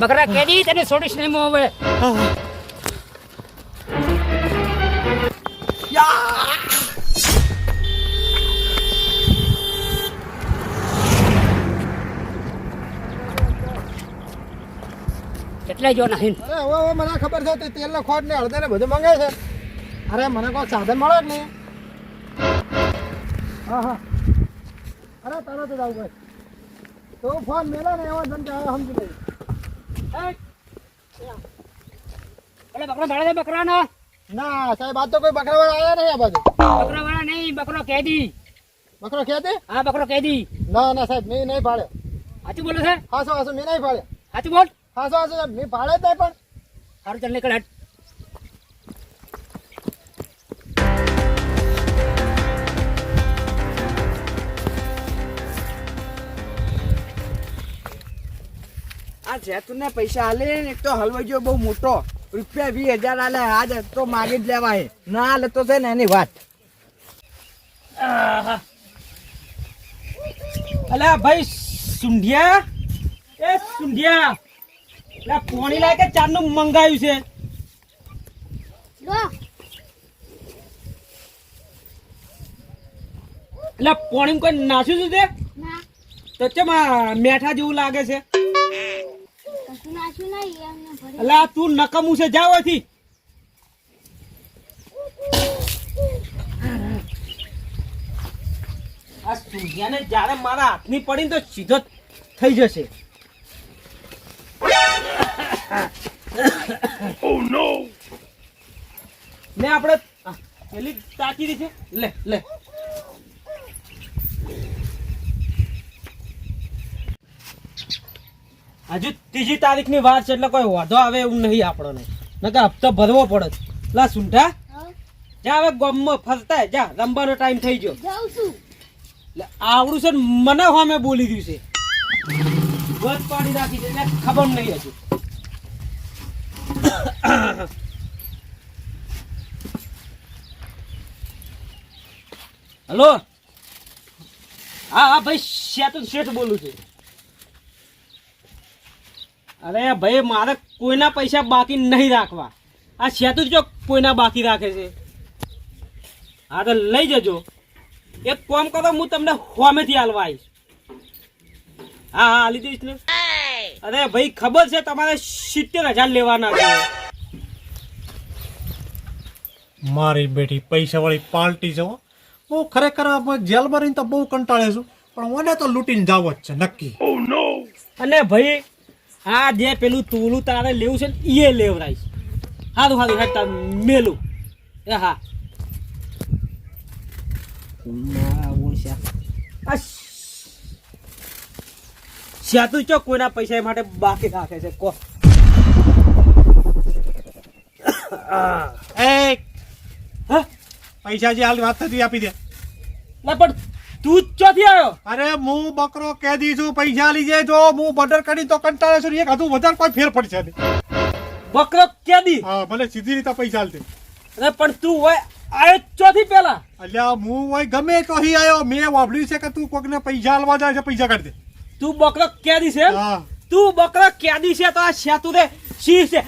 બકરા કેદી તને છોડીશ નહીં હું હવે. એટલે જો નહીં અરે, હવે હવે મને ખબર છે તે તેલનો ખોટ ને હળદર ને બધું મંગાવે છે. અરે, મને કોઈ સાધન મળે જ નહીં. હા હા. અરે તારો તો જાવ ભાઈ. તો ફોન મેલા ને એવા ધંધા સમજી લઈ એટલે બકરો ભાડે છે બકરાનો? ના સાહેબ આ તો કોઈ બકરાવાળા આવ્યા નહીં આ બાજુ. બકરા વાળા નહીં બકરો કેદી. બકરો કેદી હા બકરો કેદી. ના ના સાહેબ મેં નહીં પાડે સાચું બોલે છે? હાસો હાસો મેં નહીં પાડે સાચું બોલ. હાસો હાસો મેં પાડે જ નહીં પણ. સારું ચાલ નીકળ હટ. આ જેતુને પૈસા આલે એક તો હલવાઈ ગયો બહુ મોટો. રૂપિયા વીસ હજાર આલે આજ તો માગી જ લેવાય. ના આલે તો છે ને એની વાત. અલ્યા ભાઈ સુંઢિયા? એ સુંઢિયા અલ્યા પોણી લાગે ચાર ચારનું મંગાયું છે? એટલે પોણી કોઈ નાસ્યું છે તે? તો ચમ મેઠા જેવું લાગે છે? એટલે તું નકમું છે જાવ અહીંથી આ સૂર્યાને જ્યારે મારા હાથની પડી ને તો સીધો થઈ જશે. ને આપણે આ, પેલી ટાંકી છે. લે લે. હજુ ત્રીજી તારીખની વાર છે એટલે કોઈ વાંધો આવે એવું નહીં આપણને. નકર હપ્તો ભરવો પડે. લા સુંઠા જા હવે ગમમાં ફરતા જા રમવાનો ટાઈમ થઈ ગયો. આવડું છે ને મને હોમે બોલી રહ્યું છે. ગત પાડી રાખી છે એટલે ખબર નહીં હજુ. હલો? હા હા ભાઈ શેતન શેઠ બોલું છું. અરે ભાઈ મારે કોઈના પૈસા બાકી નહીં રાખવા. આ શેતું જો કોઈના બાકી રાખે છે. હા તો લઈ જજો. એક કોમ કરો હું તમને હોમેથી હાલવા આવીશ. હા હા હાલી દઈશ ને. અરે ભાઈ ખબર છે તમારે સિત્તેર હજાર લેવાના છે. મારી બેટી પૈસા વાળી પાર્ટી છે હો. ખરેખર જેલમાં જેલ ભરીને તો બહુ કંટાળે છું પણ મને તો લૂંટીને જાવ જ છે નક્કી. અને ભાઈ આ જે પેલું તુલું તારે લેવું છે ને એ લેવરાઈશ. સારું સારું હેઠ તાર મેલું. એ હા. આ સ્યાતું ચો કોઈના પૈસા એ માટે બાકી રાખે છે કો. એ હા? પૈસા જે હાલ વાત થતી આપી દે. લે પણ તું જ ચોથી આવ્યો? અરે હું બકરો કેદી છું પૈસા લીજે જો હું બર્ડર કરી તો કંટાળે છું એક હતું વધારે કોઈ ફેર પડશે બકરો ક્યાદી હા ભલે સીધી રીતે પૈસા હાલતે અરે પણ તું હોય ચોથી પેલા? અલ્યા હું હોય ગમે તો અહીં આવ્યો મેં વાપર્યું છે કે તું કોકને પૈસા હાલવા જાય છે પૈસા કાઢી દે તું બકરો કેદી છે હા. તું બકરો કેદી છે તો આ સેતુ રે શી છે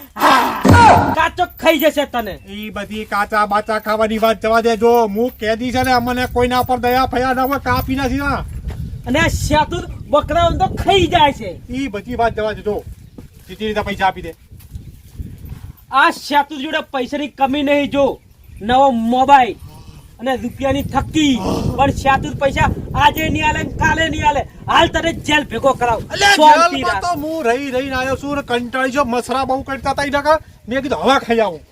કાચો ખાઈ જશે તને. એ બધી કાચા બાચા ખાવાની વાત જવા દે. જો હું કેદી છે ને અમને કોઈના પર દયા ફયા ના હોય કાપી નથી ના અને આ સેતુ બકરા તો ખાઈ જાય છે. એ બધી વાત જવા દે જો. સીધી રીતે પૈસા આપી દે. આ સેતુ જોડે પૈસાની કમી નહીં જો. નવો મોબાઈલ. અને રૂપિયાની થકી પણ સેતુ પૈસા આજે નહીં આલે કાલે નહીં આલે. હાલ તને જેલ ભેગો કરાવ. અલ્યા જેલમાં તો હું રહી રહીને આવ્યો છું ને કંટાળી જો મસરા બહુ કરતા હતા ઈડા મેં કીધું હવા ખાઈ આવું.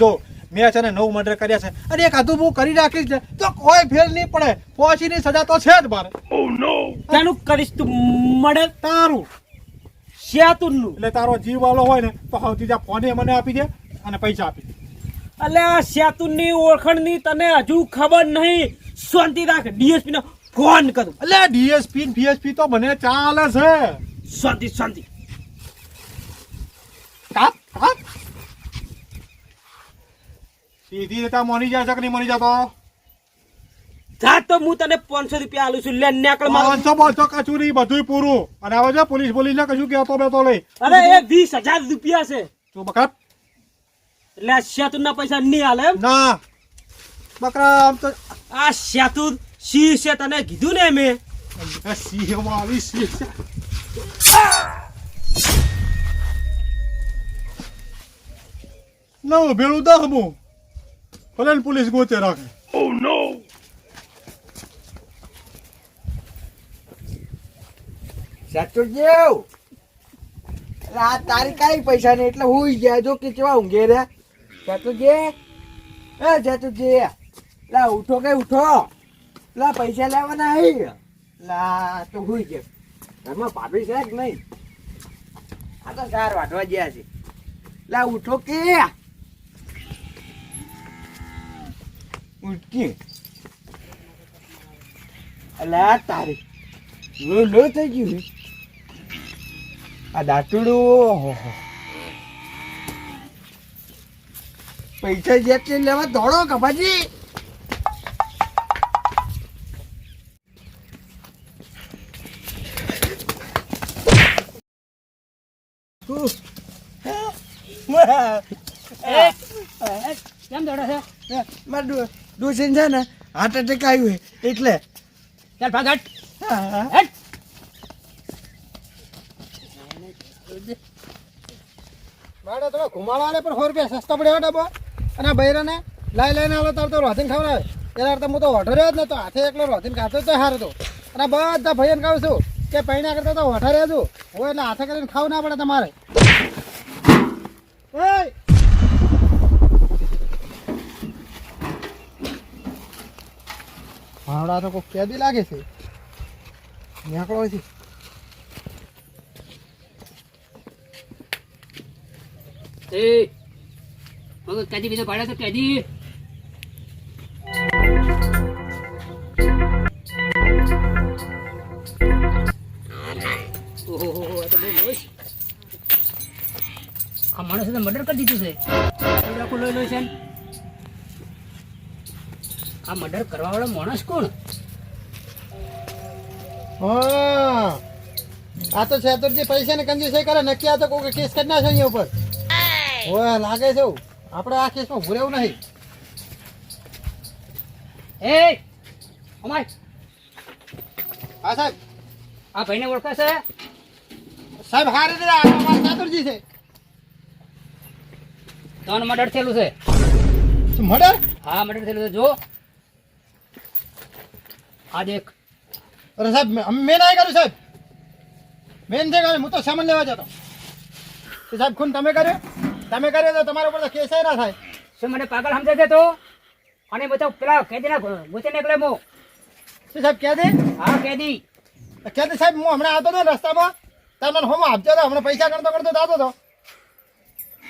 જો મેં છે ને નવ મર્ડર કર્યા છે. અને એક હતું હું કરી રાખીશ ને તો કોઈ ફેર નહીં પડે. પહોંચીની સજા તો છે જ મારે. તેનું કરીશ તું મળે તારું. સેતુનું એટલે તારો જીવ વાલો હોય ને તો હવે ત્યાં ફોને મને આપી દે અને પૈસા આપી દે. અલે આ સેતુની ઓળખણની તને હજુ ખબર નહીં. શાંતિ રાખ ડીએસપી ને ફોન કરું. અલે ડીએસપી ને ફીએસપી તો મને ચાલે છે. શાંતિ શાંતિ. કાપ કાપ. સીધી રીતે મોની જાય છે કે નહીં મોની જતો? જા તો હું તને પાંચસો રૂપિયા આલું છું. લે નેકળ મારો. પાંચસો પાંચસો કશું નહીં બધું પૂરું. અને આવે છે પોલીસ પોલીસ ને કશું કહેતો બેતો લઈ અરે એ વીસ હજાર રૂપિયા છે. તું બકરા એટલે આ ના પૈસા નહીં હાલે એમ? ના. બકરા આમ તો આ શેતુર સી છે તને કીધું ને મેં. સિંહ આવી સિંહ છે. નવ ભેળું દહમું ભલે પોલીસ ગોતે રાખે. સાચુજી એટલે આ તારી કઈ પૈસા નહીં એટલે હું ગયા. જો કે કેવા ઊંઘે રે સાચુજી એ સાચુજી લા, ઉઠો કે ઉઠો? લા, પૈસા લેવાના હઈ લા, તો હુઈ ગયો. ઘરમાં ભાભી છે કે નહીં. આ તો સાર વાટવા ગયા છે. લા, ઉઠો કે? ઉઠકી. અલા, તારી લો લો થઈ ગયું આ દાંતડું પૈસા જેટલી લેવા દોડો કપાજી. કેમ દોડે છે? મારું ડોસીન છે ને હાર્ટ એટેક આવ્યું એટલે. ચાલ ભાગ હટ. મારે તો ઘુમાડવાને પણ સો રૂપિયા સસ્તા પડ્યા ડબ્બો. અને બૈરાને લાઈ લઈને આવો તાર તો રોધીને ખવડાવે એના કરતા હું તો ઓઢો જ નતો. હાથે એકલો રોધીને ખાતો તો સારું તો અને બધા ભાઈઓને કહું છું કે પૈણા કરતા તો ઓઢા રહ્યો છું હું એટલે હાથે કરીને ખાવું ના પડે તમારે! ભાવડા તો કોઈ કેદી લાગે છે. નીકળો છે હવે કેદી બીજો પાડ્યો તો કદી? આ માણસે તો મર્ડર કરી દીધું છે. આખું લોહી લોહી છે આ મર્ડર કરવા વાળો માણસ કોણ? આ તો શેતુરજી પૈસા ને કંજૂસી કરે નક્કી આ તો કોઈ કેસ કરી નાખે ઉપર. ઓય લાગે છે એવું. આપણે આ કેસમાં ભૂરેવું નહીં. એ અમાય હા સાહેબ. આ ભાઈને ઓળખે છે? સાહેબ હારે આ અમારા ચાતુરજી છે. ત્રણ મર્ડર થયેલું છે. મર્ડર? હા મર્ડર થયેલું છે જો. આ દેખ. અરે સાહેબ મેં ના કર્યું સાહેબ. મેં નથી કર્યું હું તો સામાન લેવા જતો. સાહેબ ખૂન તમે કર્યો? તમે કર્યો તો તમારા ઉપર તો કેસ ના થાય. શું મને પાગલ સમજે છે તો? અને બધા પેલા કેદીના ગુચે નીકળે મો. શું સાહેબ કેદી? દે હા કેદી. કેદી સાહેબ હું હમણાં આવતો હતો રસ્તામાં. તમે મને હોમ આપજો તો હમણાં પૈસા કરતો કરતો આવતો હતો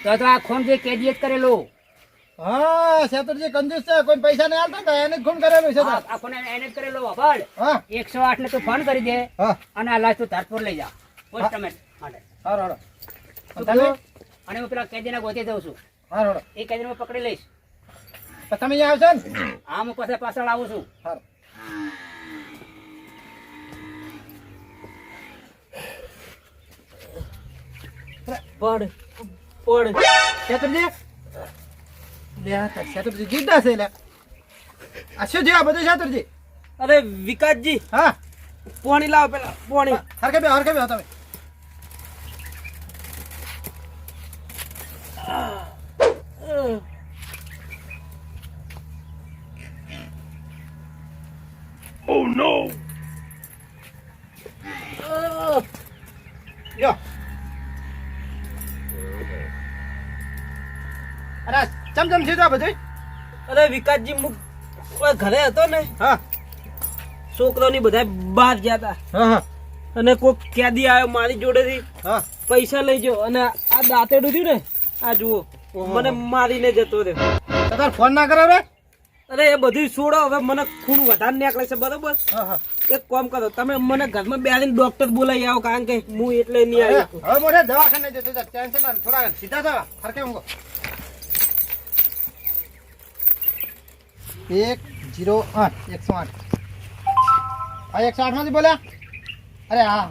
તો તો આ ખૂન જે કેદીએ જ કરેલો. હા શેતુરજી કંજૂસ છે કોઈ પૈસા નહીં આલતા તો એને ખૂન કરેલો છે આ ખૂન એને જ કરેલો વાપડ હા. એકસો આઠ ને તું ફોન કરી દે હા. અને આ લાશ તું ધારપુર લઈ જા. પોસ્ટમેટ માટે. હારો હારો. તમે? અને હું પેલા કેદીને ગોતી દઉં છું. હારો હારો. એ કેદીને હું પકડી લઈશ. તો તમે અહીંયા આવશો ને? હા હું પાસે પાછળ આવું છું. હારો. પડ. પડ. શેતુરજી? લે આ તાર શેતુરજી છે લે. આ શું બધું શેતુરજી? અરે વિકાસજી હા. પોણી લાવો પેલા પોણી. હરકે બે હરકે બે તમે. લ્યો અરે ચમ ચમ છે તો બધું અરે વિકાસજી ઓય ઘરે હતો ને હા. છોકરાની બધા બહાર ગયા હતા હા હા. અને કોઈક કેદી આવ્યો મારી જોડેથી. હા. પૈસા લઈ ગયો. અને આ દાંતેડું થયું ને આ જુઓ મને મારીને જતો રહ્યો. તાર ફોન ના કરે રે અરે એ બધું છોડો. હવે મને ખૂન વધારે નીકળે છે બરોબર? એક કામ કરો તમે મને ઘરમાં બેસીને ડોક્ટર બોલાવી આવો કારણ કે હું એટલે નહીં આવ્યો હવે મોઢે દવાખાને જતો ટેન્શન થોડા સીધા થવા ફરકે હું એક જીરો આઠ એકસો આઠ. હા એકસો આઠમાંથી બોલ્યા? અરે હા.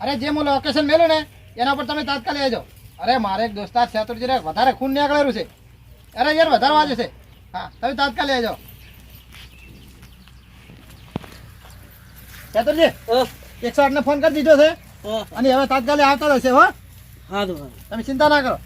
અરે જે હું લોકેશન મેલું ને એના પર તમે તાત્કાલિક આવજો. અરે મારે એક દોસ્તાર શેતુરજી વધારે ખૂન નીકળેલું છે. અરે યાર વધારે વાંચે છે. હા તમે તાત્કાલિક આવજો. શેતુરજી એકસો આઠને ફોન કરી દીધો છે. અને હવે તાત્કાલિક આવતા રહેશે હો. હા તો તમે ચિંતા ના કરો.